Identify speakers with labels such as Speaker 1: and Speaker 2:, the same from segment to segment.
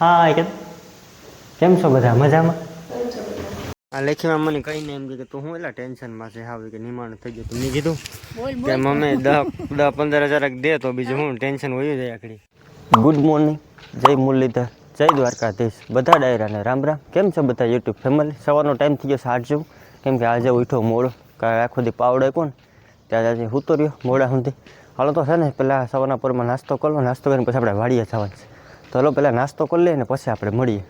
Speaker 1: હા કે કેમ? છો બધા? મજામાં? આ લેખીમાં મને કહીને એમ કે તું હું એટલા ટેન્શનમાં છે? હાવી કે નિમાણ થઈ ગયું. તું મેં કીધું કે મમ્મી દસ દસ પંદર હજાર દે તો બીજું હું. ટેન્શન હોય જાય આખડી ગુડ મોર્નિંગ જય મુરલીધર. જય દ્વારકાધીશ. બધા ડાયરાને રામ રામ. કેમ છો બધા યુટ્યુબ ફેમિલી સવારનો ટાઈમ થઈ ગયો સાત જેવું. કેમ કે આજે ઉઠો મોડો. કારણ આખો દી પાવડે કોણ ત્યાં આજે હૂતો રહ્યો મોડા સુધી. હાલો તો છે ને પહેલાં સવારના પરમાં નાસ્તો કરો નાસ્તો કરીને પછી આપણે વાડીએ જવાનું છે. તો હાલો, પહેલાં નાસ્તો કરી લઈએ ને પછી આપણે મળીએ.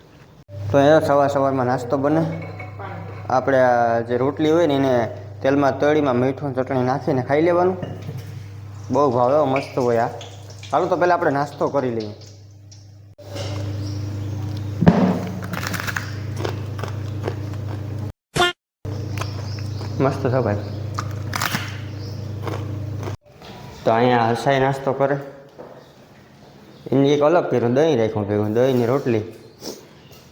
Speaker 1: તો અહીંયા સવાર સવારમાં નાસ્તો બને. આપણે જે રોટલી હોય ને એને તેલમાં તળીમાં મીઠું ચટણી નાખીને ખાઈ લેવાનું. બહુ ભાવે મસ્ત હોય આ. હાલો, તો પહેલાં આપણે નાસ્તો કરી લઈએ. મસ્ત છે ભાઈ. તો અહીંયા હસાઈ નાસ્તો કરે. એની એક અલગ કર્યું, દહીં રાખ્યું ભેગું, દહીંની રોટલી.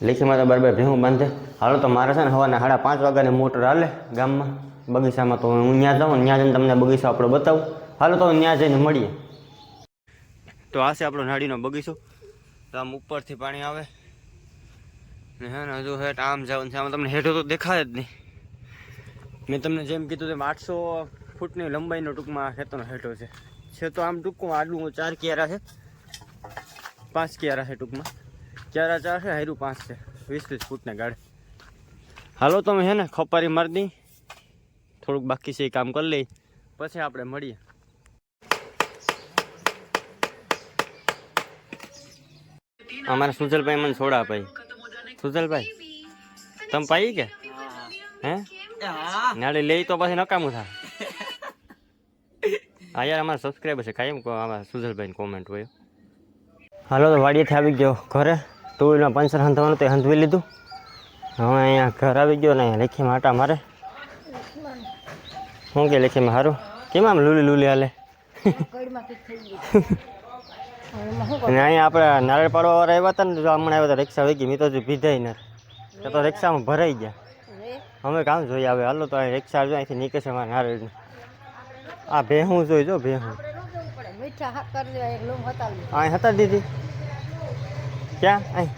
Speaker 1: લેખીમાં તો બરાબર ભેગું બાંધે. હાલો તો મારે છે ને સવારના સાડા પાંચ વાગ્યાની મોટર હાલે ગામમાં. બગીચામાં તો હું ત્યાં જાઉં ત્યાં જઈને તમને બગીચો આપણો બતાવું. હાલો તો ત્યાં જઈને મળીએ. તો આ છે આપણો નાડીનો બગીચો. તો આમ ઉપરથી પાણી આવે. ને હે ને હજુ હેઠ આમ જવાનું છે. આમાં તમને હેઠો તો દેખાય જ નહીં. મેં તમને જેમ કીધું તેમ આઠસો ફૂટની લંબાઈનો ટૂંકમાં ખેતરનો હેઠો છે. છે તો આમ ટૂંકું આડું ચાર કિયારા છે. પાંચ કિયારા છે ટૂંકમાં. ક્યારા ચાર છે હારું પાંચ છે. વીસ વીસ ફૂટને ગાડે હાલો, તમે હે ને, ખપારી મારી દઈ થોડુંક બાકી છે એ કામ કરી લઈ. પછી આપણે મળીએ. અમારા સુજલભાઈ મને છોડા ભાઈ. સુજલભાઈ, તમે પાઈ કે? હે? નાળી લઈ તો પછી નકામું થાય. હા યાર અમારા સબસ્ક્રાઈબર છે, કાયમ કહો આમાં સુજલભાઈની કોમેન્ટ હોય. હાલો તો વાડીએથી આવી ગયો ઘરે. ટુ વ્હીલમાં પંચર હંધવાનું તે હંધવી લીધું. હવે અહીંયા ઘર આવી ગયો ને અહીંયા લેખીમાં આટા મારે. શું કે લેખીમાં સારું કેમ આમ લૂલી લૂલી હાલે? અને અહીંયા આપણે નારળ પાડવા વાળા આવ્યા હતા ને જો હમણાં આવ્યા હતા રિક્ષા વેગી મેં તો હજી પીધાય ને તો રિક્ષામાં ભરાઈ ગયા. અમે કામ જોઈએ આવે હાલો તો રિક્ષા જો અહીંથી નીકળે છે મારા નારળની આ ભેહું જોઈ જો ભેહું. અહીં હતા દીદી ક્યાં? અહીં.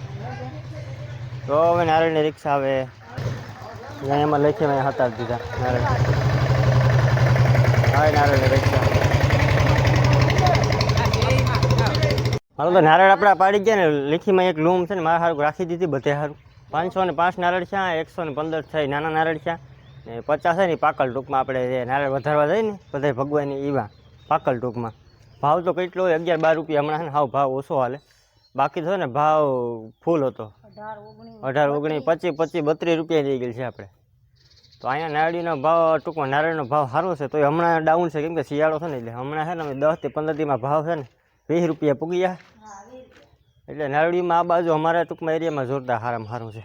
Speaker 1: તો હવે નારાયણની રિક્ષા આવે અહીંયા એમાં લખી મેં હતા દીધા નારાયણ હા નારળની રિક્ષા. હાલો તો નારાયણ આપણા પાડી ગયા ને, લીખીમાં એક લૂમ છે ને, મારા સારું રાખી દીધી બધે સારું પાંચસો ને પાંચ નારળ છે એકસો ને પંદર છે નાના નારળ છે. ને પચાસ ને પાકલ ટૂંકમાં આપણે નારળ વધારવા જઈએ ને બધા ભગવાનની ઈવા, પાકલ ટૂંકમાં. ભાવ તો કેટલો હોય? અગિયાર બાર રૂપિયા હમણાં છે ને હાવ ભાવ ઓછો હાલે. બાકી તો છે ને ભાવ ફૂલ હતો.
Speaker 2: અઢાર ઓગણીસ
Speaker 1: પચીસ. પચીસ બત્રીસ રૂપિયા થઈ ગયેલ છે આપણે. તો અહીંયા નારળીનો ભાવ ટૂંકમાં નારળીનો ભાવ સારો છે તો એ હમણાં ડાઉન છે. કેમ કે શિયાળો છે ને એટલે હમણાં છે ને અમે દસથી પંદર દીમાં ભાવ છે ને વીસ રૂપિયા પૂગી ગયા એટલે નારળીમાં આ બાજુ અમારા ટૂંકમાં એરિયામાં જોરદાર સારામાં સારું છે.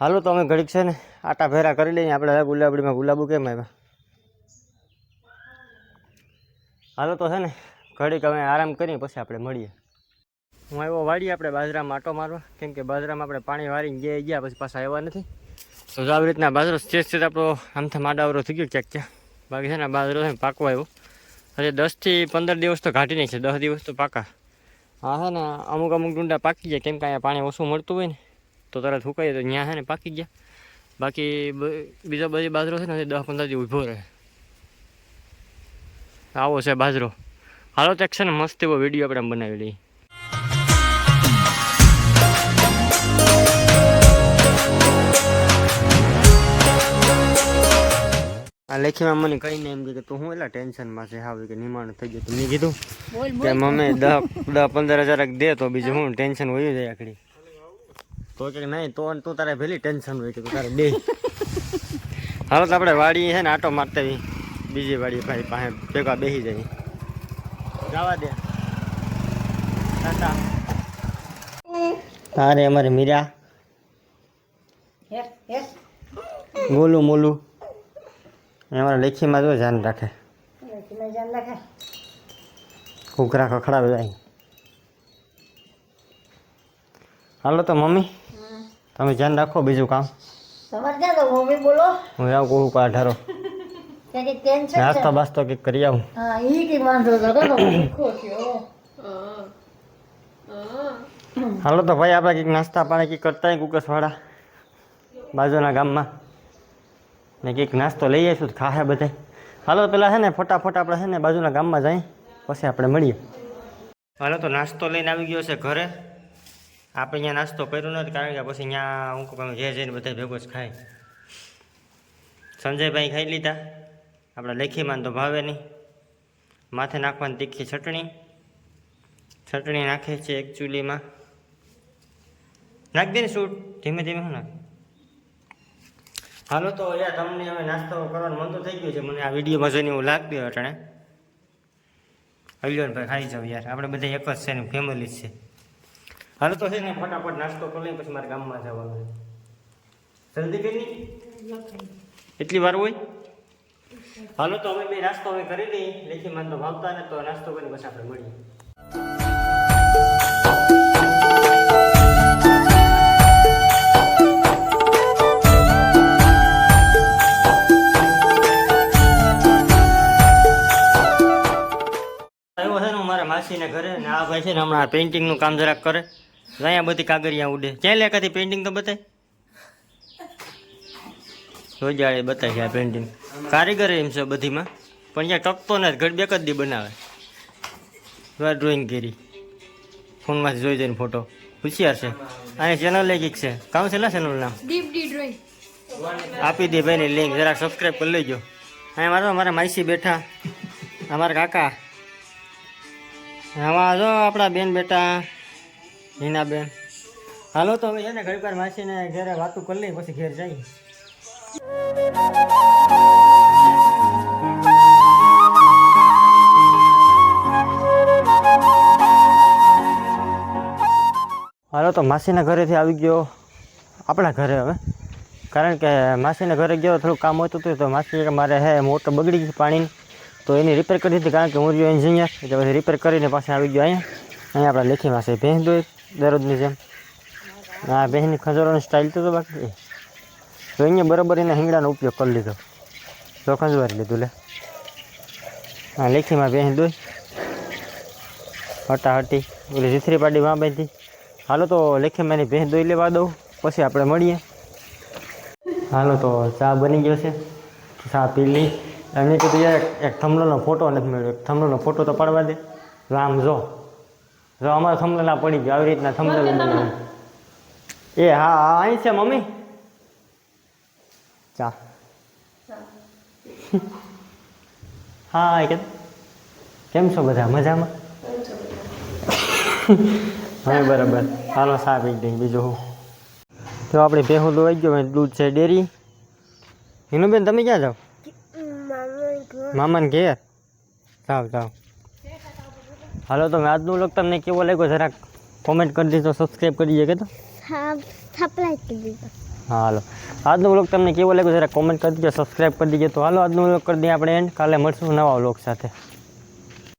Speaker 1: હાલો તો અમે ઘડીક છે ને આટા ભેરા કરી લઈએ આપણે ગુલાબડીમાં ગુલાબુ કેમ આવ્યા? હાલો તો છે ને, ઘડીક અમે આરામ કરીએ પછી આપણે મળીએ. હું આવ્યો વાડીએ, આપણે બાજરામાં આટો મારવા. કેમ કે બાજરામાં આપણે પાણી વાળીને ગયા ગયા, પછી પાછા આવ્યા નથી. તો આવી રીતના બાજરો સ્ટેજ છે આપણો આમથી માડાવરો થઈ ગયો ક્યાંક ક્યાં. બાકી છે ને બાજરો છે પાકો આવ્યો. હજી દસથી પંદર દિવસ તો ઘાટી નહીં છે, દસ દિવસ તો પાકા. હા છે ને અમુક અમુક ડુંડા પાકી ગયા, કેમ કે અહીંયા પાણી ઓછું મળતું હોય ને, તો તરત સુકાઈએ તો ત્યાં છે ને પાકી ગયા. બાકી બીજો બધી બાજરો છે ને દસ પંદર દિવસ ઊભો રહે. આવો છે બાજરો. હાલો તો એક છે ને મસ્ત એવો વીડિયો આપણે બનાવી લઈએ. આ લેખીમાં મને કહીને એમ કે તું હું એટલા ટેન્શનમાં છે? હાવ કે નિમાણ થઈ ગયું તો. મેં કીધું કે મમ્મી દસ દસ પંદર હજાર દે તો બીજું હું? ટેન્શન હોય જાય આખડી. તો કે નહીં તો તું તારે ભેલી ટેન્શન હોય કે તું તારે દે. હાલો તો આપણે વાડી છે ને આટો મારતા આવી બીજી વાડી ભાઈ પાસે ભેગા બેસી જાય. જવા દે. તારે અમારે મીરા. બોલું મોલું અમારા લેખીમાં જો ધ્યાન રાખે. કુકરા ખખડાવે જાય હાલો તો મમ્મી તમે ધ્યાન રાખો બીજું કામ. હું આવું કહું પા ઢારો
Speaker 2: ક્યાંક ટેન્શન છે
Speaker 1: નાસ્તો બાસ્તો કંઈક કરી આવું.
Speaker 2: હા ઈ કઈ વાંધો તો કરો ભૂખો થયો.
Speaker 1: હાલો તો ભાઈ આપણે કંઈક નાસ્તા પાણી કંઈક કરતા કુકસવાળા બાજુના ગામમાં. ને કંઈક નાસ્તો લઈ આવીશું તો ખાહે બધા હાલો પેલા છે ને ફટાફટ આપણે છે ને બાજુના ગામમાં જાય પછી આપણે મળીએ. હાલો તો નાસ્તો લઈને આવી ગયો છે ઘરે. આપણે અહીંયા નાસ્તો કર્યો નથી કારણ કે પછી અહીંયા હું જે જઈને બધા ભેગો જ ખાય. સંજયભાઈ ખાઈ લીધા. આપણા લેખીમાં તો ભાવે નહીં. માથે નાખવાની તીખી ચટણી. ચટણી નાખે છે એક ચૂલીમાં. નાખી દે ને સૂટ. ધીમે ધીમે હું નાખ. હાલો તો યાર તમને હવે નાસ્તો કરવાનું મન તો થઈ ગયું છે. મને આ વિડીયોમાં જોઈને એવું લાગ્યું અટણે. અલ્યોન ભાઈ ખાઈ જાવ યાર. આપણે બધા એક જ છે ને ફેમિલી જ છે. હાલો તો છે ને ફટાફટ નાસ્તો કરી લઈએ પછી મારા ગામમાં જવાનું જલ્દી કરી એટલી વાર હોય? હાલો તો અમે બે નાસ્તો હવે કરી લઈ લેખી મન તો ભાવતા ને તો નાસ્તો કરીને પછી આપણે મળીએ. માસીને ઘરે ને આ ભાઈ છે ને હમણાં પેઇન્ટિંગનું કામ જરાક કરે. અહીંયા બધી કાગળિયા ઉડે. ક્યાં લેખાથી પેઇન્ટિંગ તો બતાય? રોજાળે બતાય છે આ પેઇન્ટિંગ કારીગર એમ છે બધીમાં. પણ અહીંયા ટકતો ને ઘડ બેક જ દી બનાવે. ડ્રોઈંગ કરી. ફોનમાંથી જોઈ જઈને ફોટો હોશિયાર છે. અહીંયા ચેનલ એક છે. કામ છે ના ચેનલ નામ? આપી દે ભાઈની લિંક જરાક સબસ્ક્રાઈબ કરી લેજો. અહીંયા મારો મારા માસી બેઠા. અમારા કાકા. આમાં જો આપણા બેન બેટા હિના બેન હાલો તો હવે છે ને ઘડીક માસીને ઘરે વાતું કરી લઈ પછી ઘેર જઈએ. હાલો તો માસીના ઘરેથી આવી ગયો. આપણા ઘરે હવે. કારણ કે માસીના ઘરે ગયો, થોડું કામ હોતું હતું તો માસી કે મારે હે મોટર બગડી ગઈ પાણીની. તો એની રિપેર કરી દીધી કારણ કે હું રહ્યો એન્જિનિયર એટલે પછી રિપેર કરીને પાછા આવી ગયો અહીંયા. અહીંયા આપણા લેખી માસે ભેંસ દોઈ દરરોજની જેમ. આ ભેંસની ખંજોરોની સ્ટાઇલ તો તો બાકી. એ. તો અહીંયા બરાબર એના હિંગડાનો ઉપયોગ કરી લીધો. તો ખંજવારી લીધું લે. હા લેખીમાં ભેંસ દોઈ. હટાહટી, ઓલી જીથરી પાડી વાં બાંધી. હાલો તો લેખે મારી ભેંસ દોઈ લેવા દઉં. પછી આપણે મળીએ. હાલો તો ચા બની ગયો છે. ચા પી લઈ એમને કીધું યાર એક- થમલોનો ફોટો નથી મળ્યો. એક થમલોનો ફોટો તો પાડવા દે. રામ જો. જો અમારો થમલો ના પડી ગયો. આવી રીતના થમલો. એ હા હા અહીં છે મમ્મી. ચા. હા કે કેમ છો બધા? મજામાં? હવે બરાબર. હાલો ચા પી દઈ બીજું હું? તો આપણે ભેહું દોવાઈ ગયો દૂધ છે ડેરી. હિનુબેન તમે ક્યાં જાઓ? મામાને ઘેર? જાઓ જાઓ. હાલો તો આજનો લોક તમને કેવો લાગ્યો જરાક કોમેન્ટ કરી દીધો સબસ્ક્રાઈબ કરી દઈએ કે તો
Speaker 3: હા
Speaker 1: હા હાલો. આજનો વ્લોગ તમને કેવો લાગ્યો જરા કોમેન્ટ કરી દીજો સબસ્ક્રાઈબ કરી દીજો તો હાલો આજનો વ્લોગ કરી દઈએ આપણે એન્ડ કાલે મળશું નવા વ્લોગ સાથે.